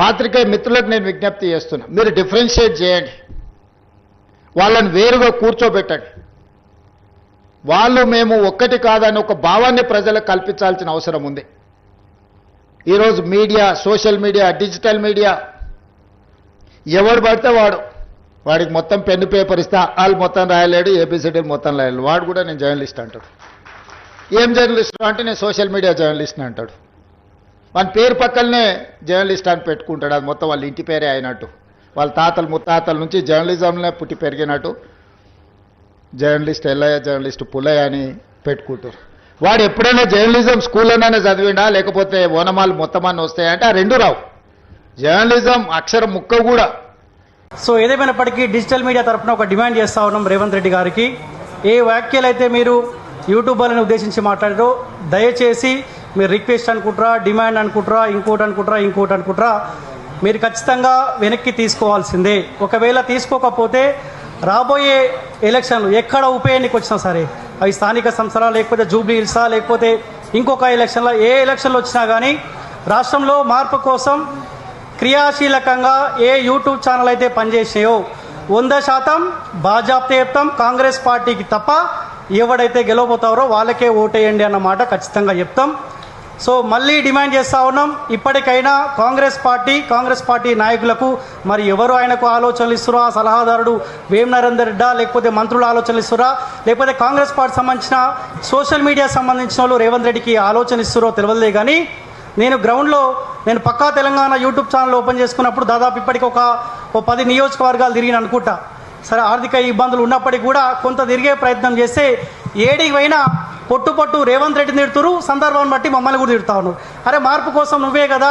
పాత్రికే మిత్రులకు నేను విజ్ఞప్తి చేస్తున్నా. మీరు డిఫరెన్షియేట్ చేయండి. వాళ్ళని వేరుగా కూర్చోబెట్టండి. వాళ్ళు మేము ఒక్కటి కాదని ఒక భావాన్ని ప్రజలకు కల్పించాల్సిన అవసరం ఉంది. ఈరోజు media social media digital media ఎవడు పడితే వాడు. వాడికి మొత్తం పెన్ను పేపర్ ఇస్తే వాళ్ళు మొత్తం రాయలేడు ఏబిసిడి మొత్తం రాయలేడు. వాడు కూడా నేను జర్నలిస్ట్ అంటాడు. ఏం జర్నలిస్ట్ అంటే నేను సోషల్ మీడియా జర్నలిస్ట్ అంటాడు. మన పేరు పక్కనే జర్నలిస్ట్ అని పెట్టుకుంటాడు. అది మొత్తం వాళ్ళ ఇంటి పేరే అయినట్టు. వాళ్ళ తాతలు ముత్తాతల నుంచి జర్నలిజంలో పుట్టి పెరిగినట్టు జర్నలిస్ట్ ఎల్లయ్య జర్నలిస్ట్ పుల్లయ్య అని పెట్టుకుంటారు. వాడు ఎప్పుడైనా జర్నలిజం స్కూల్లోనైనా చదివిండా? లేకపోతే ఓనమాలు మొత్తం అన్ని వస్తాయంటే ఆ రెండు రావు. జర్నలిజం అక్షరం ముక్క కూడా. సో ఏదేమైనప్పటికీ డిజిటల్ మీడియా తరపున ఒక డిమాండ్ చేస్తా ఉన్నాం రేవంత్ రెడ్డి గారికి. ఏ వ్యాఖ్యలు అయితే మీరు యూట్యూబర్లను ఉద్దేశించి మాట్లాడారో దయచేసి మీరు రిక్వెస్ట్ అనుకుంటారా డిమాండ్ అనుకుంటారా ఇంకోటి అనుకుంటారా ఇంకోటి అనుకుంటారా మీరు ఖచ్చితంగా వెనక్కి తీసుకోవాల్సిందే. ఒకవేళ తీసుకోకపోతే రాబోయే ఎలక్షన్లు ఎక్కడ ఉప ఎన్నిక వచ్చినా సరే అవి స్థానిక సంస్థల లేకపోతే జూబ్లీ హిల్సా లేకపోతే ఇంకొక ఎలక్షన్లో ఏ ఎలక్షన్లు వచ్చినా కానీ రాష్ట్రంలో మార్పు కోసం క్రియాశీలకంగా ఏ యూట్యూబ్ ఛానల్ అయితే పనిచేసినాయో వంద శాతం భాజపా చెప్తాం కాంగ్రెస్ పార్టీకి తప్ప ఎవడైతే గెలవబోతారో వాళ్ళకే ఓటేయండి అన్న మాట ఖచ్చితంగా చెప్తాం. సో మళ్ళీ డిమాండ్ చేస్తా ఉన్నాం. ఇప్పటికైనా కాంగ్రెస్ పార్టీ కాంగ్రెస్ పార్టీ నాయకులకు మరి ఎవరు ఆయనకు ఆలోచనలు ఇస్తురా సలహాదారుడు వేమ్ నరేందర్ రెడ్డా లేకపోతే మంత్రులు ఆలోచనలు ఇస్తురా లేకపోతే కాంగ్రెస్ పార్టీ సంబంధించిన సోషల్ మీడియా సంబంధించిన వాళ్ళు రేవంత్ రెడ్డికి ఆలోచన ఇస్తురో తెలియదులే కానీ నేను గ్రౌండ్లో నేను పక్కా తెలంగాణ యూట్యూబ్ ఛానల్ ఓపెన్ చేసుకున్నప్పుడు దాదాపు ఇప్పటికి ఒక ఓ పది నియోజకవర్గాలు తిరిగిన అనుకుంటా. సరే ఆర్థిక ఇబ్బందులు ఉన్నప్పటికీ కూడా కొంత తిరిగే ప్రయత్నం చేస్తే ఏడికి పోయినా పొట్టు పొట్టు రేవంత్ రెడ్డిని తిడుతురు సందర్భాన్ని బట్టి మమ్మల్ని కూడా తిడుతా ఉన్నారు. అరే మార్పు కోసం నువ్వే కదా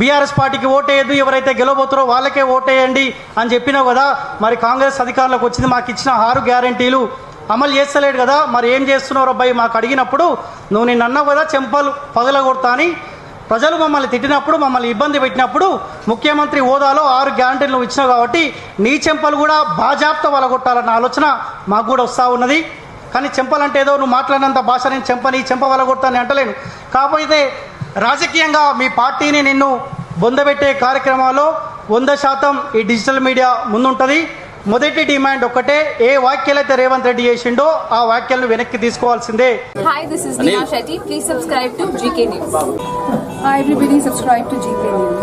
బీఆర్ఎస్ పార్టీకి ఓటేయద్దు ఎవరైతే గెలవబోతారో వాళ్ళకే ఓటేయండి అని చెప్పినావు కదా. మరి కాంగ్రెస్ అధికారంలోకి వచ్చింది మాకు ఇచ్చిన ఆరు గ్యారంటీలు అమలు చేస్తలేడు కదా. మరి ఏం చేస్తున్నావు అబ్బాయి మాకు అడిగినప్పుడు నువ్వు నిన్ను అన్నావు కదా చెంపలు పగలగొడతా అని. ప్రజలు మమ్మల్ని తిట్టినప్పుడు మమ్మల్ని ఇబ్బంది పెట్టినప్పుడు ముఖ్యమంత్రి హోదాలో ఆరు గ్యారంటీలు నువ్వు ఇచ్చినావు కాబట్టి నీ చెంపలు కూడా బాజాప్త వలగొట్టాలన్న ఆలోచన మాకు కూడా వస్తూ ఉన్నది. కానీ చెంపలంటే ఏదో నువ్వు మాట్లాడినంత భాష నేను చెంపని చెంప వలగొడతానని అంటలేను కాకపోతే రాజకీయంగా మీ పార్టీని నిన్ను బొందబెట్టే కార్యక్రమాల్లో వంద శాతం ఈ డిజిటల్ మీడియా ముందుంటుంది మొదటి డిమాండ్ ఒక్కటే ఏ వ్యాఖ్యలైతే రేవంత్ రెడ్డి చేసిండో ఆ వ్యాఖ్యలను వెనక్కి తీసుకోవాల్సిందే is Neha Shetty. Please subscribe to GK News. Hi everybody, subscribe to GK News.